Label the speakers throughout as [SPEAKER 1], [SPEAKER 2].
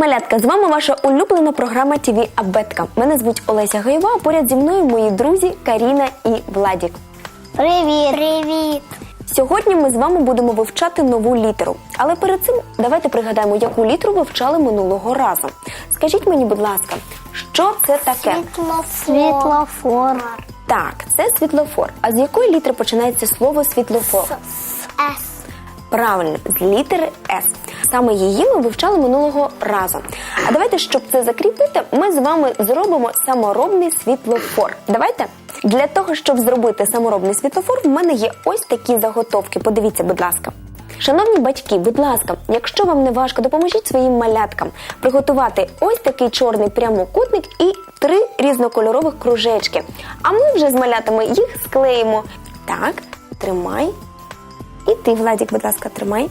[SPEAKER 1] малятка! З вами ваша улюблена програма ТВ Абетка. Мене звуть Олеся Гаєва, а поряд зі мною мої друзі Каріна і Владік.
[SPEAKER 2] Привіт! Привіт!
[SPEAKER 1] Сьогодні ми з вами будемо вивчати нову літеру. Але перед цим давайте пригадаємо, яку літеру вивчали минулого разу. Скажіть мені, будь ласка, що це таке?
[SPEAKER 2] Світлофор.
[SPEAKER 1] Так, це світлофор. А з якої літери починається слово світлофор?
[SPEAKER 2] С.
[SPEAKER 1] Правильно, з літери С. Саме її ми вивчали минулого разу. А давайте, щоб це закріпити, ми з вами зробимо саморобний світлофор. Давайте. Для того, щоб зробити саморобний світлофор, в мене є ось такі заготовки. Подивіться, будь ласка. Шановні батьки, будь ласка, якщо вам не важко, допоможіть своїм маляткам приготувати ось такий чорний прямокутник і три різнокольорових кружечки. А ми вже з малятами їх склеїмо. Так, тримай. І ти, Владік, будь ласка, тримай.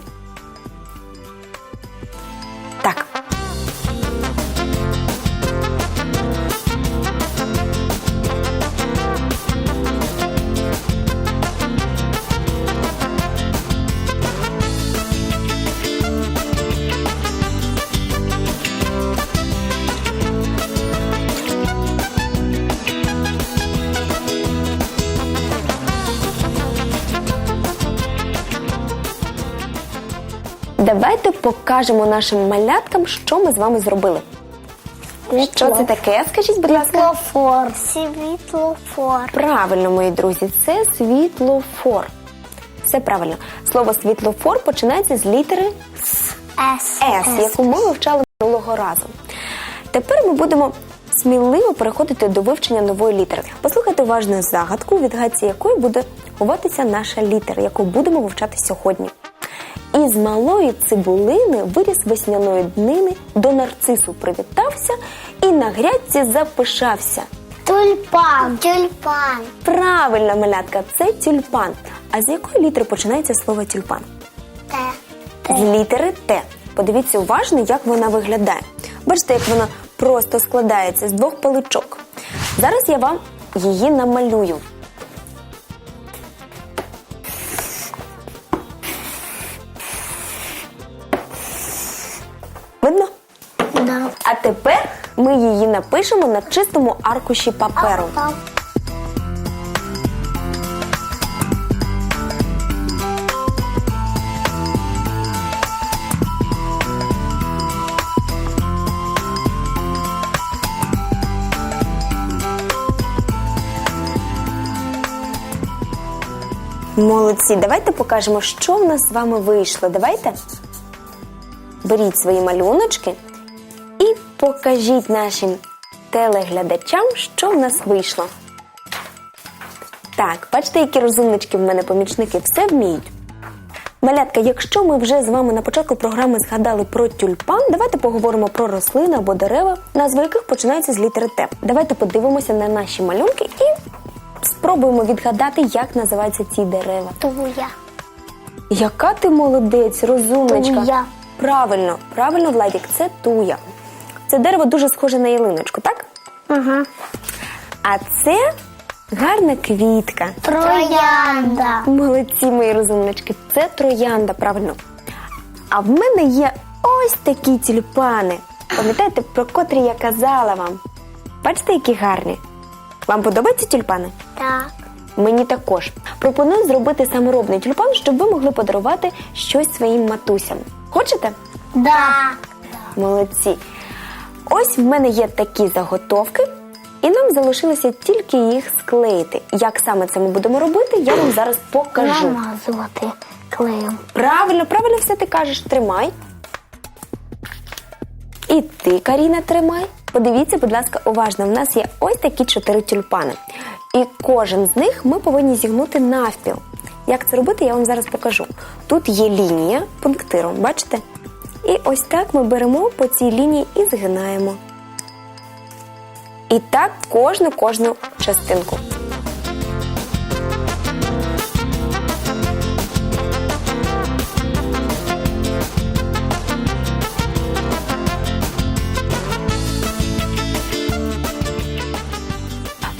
[SPEAKER 1] Давайте покажемо нашим маляткам, що ми з вами зробили. Що це таке? Скажіть, будь ласка.
[SPEAKER 2] Світлофор. Світлофор.
[SPEAKER 1] Правильно, мої друзі, це світлофор. Все правильно. Слово світлофор починається з літери
[SPEAKER 2] С.
[SPEAKER 1] С, яку ми вивчали минулого разу. Тепер ми будемо сміливо переходити до вивчення нової літери. Послухайте уважно загадку, у відгадці якої буде ховатися наша літера, яку будемо вивчати сьогодні. Із малої цибулини виріс весняної днини, до нарцису привітався і на грядці запишався.
[SPEAKER 2] Тюльпан. Тюльпан.
[SPEAKER 1] Правильна малятка, це тюльпан. А з якої літери починається слово тюльпан?
[SPEAKER 2] Т.
[SPEAKER 1] З літери Т. Подивіться уважно, як вона виглядає. Бачите, як вона просто складається з двох паличок. Зараз я вам її намалюю. Видно?
[SPEAKER 2] Да.
[SPEAKER 1] А тепер ми її напишемо на чистому аркуші паперу. Молодці, давайте покажемо, що в нас з вами вийшло. Давайте беріть свої малюночки і покажіть нашим телеглядачам, що в нас вийшло. Так, бачите, які розумнички в мене помічники все вміють. Малятка, якщо ми вже з вами на початку програми згадали про тюльпан, давайте поговоримо про рослини або дерева, назви яких починаються з літери Т. Давайте подивимося на наші малюнки і спробуємо відгадати, як називаються ці дерева.
[SPEAKER 2] Туя.
[SPEAKER 1] Яка ти молодець, розумничка.
[SPEAKER 2] Туя.
[SPEAKER 1] Правильно, правильно, Владік, це туя. Це дерево дуже схоже на ялиночку, так?
[SPEAKER 2] Ага.
[SPEAKER 1] А це гарна квітка.
[SPEAKER 2] Троянда.
[SPEAKER 1] Молодці, мої розумнички, це троянда, правильно. А в мене є ось такі тюльпани. Пам'ятаєте, про котрі я казала вам? Бачите, які гарні? Вам подобаються тюльпани?
[SPEAKER 2] Так.
[SPEAKER 1] Мені також. Пропоную зробити саморобний тюльпан, щоб ви могли подарувати щось своїм матусям. Хочете?
[SPEAKER 2] Да.
[SPEAKER 1] Молодці. Ось в мене є такі заготовки, і нам залишилося тільки їх склеїти. Як саме це ми будемо робити, я вам зараз покажу.
[SPEAKER 2] Намазувати клеєм.
[SPEAKER 1] Правильно, правильно все ти кажеш. Тримай. І ти, Каріна, тримай. Подивіться, будь ласка, уважно. В нас є ось такі чотири тюльпани. І кожен з них ми повинні зігнути навпіл. Як це робити, я вам зараз покажу. Тут є лінія пунктиром, бачите? І ось так ми беремо по цій лінії і згинаємо. І так кожну кожну частинку.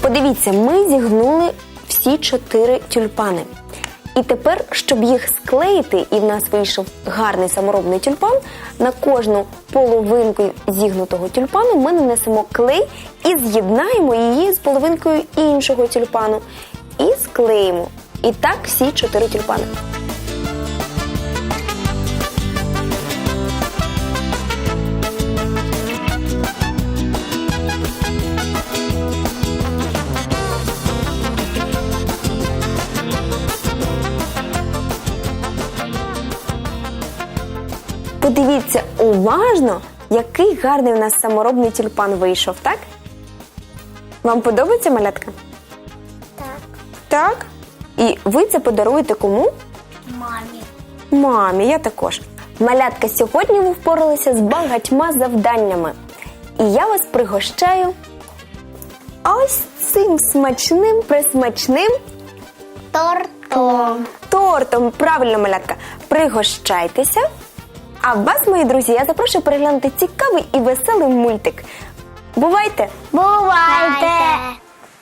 [SPEAKER 1] Подивіться, ми зігнули всі чотири тюльпани. І тепер, щоб їх склеїти, і в нас вийшов гарний саморобний тюльпан, на кожну половинку зігнутого тюльпану ми нанесемо клей і з'єднаємо її з половинкою іншого тюльпану. І склеїмо. І так всі чотири тюльпани. Подивіться уважно, який гарний у нас саморобний тюльпан вийшов, так? Вам подобається малятка?
[SPEAKER 2] Так.
[SPEAKER 1] Так. І ви це подаруєте кому?
[SPEAKER 2] Мамі.
[SPEAKER 1] Мамі, я також. Малятка, сьогодні ви впоралися з багатьма завданнями. І я вас пригощаю ось цим смачним, присмачним
[SPEAKER 2] Тортом.
[SPEAKER 1] тортом. Правильно, малятка, пригощайтеся. А вас, мої друзі, я запрошую переглянути цікавий і веселий мультик. Бувайте!
[SPEAKER 2] Бувайте!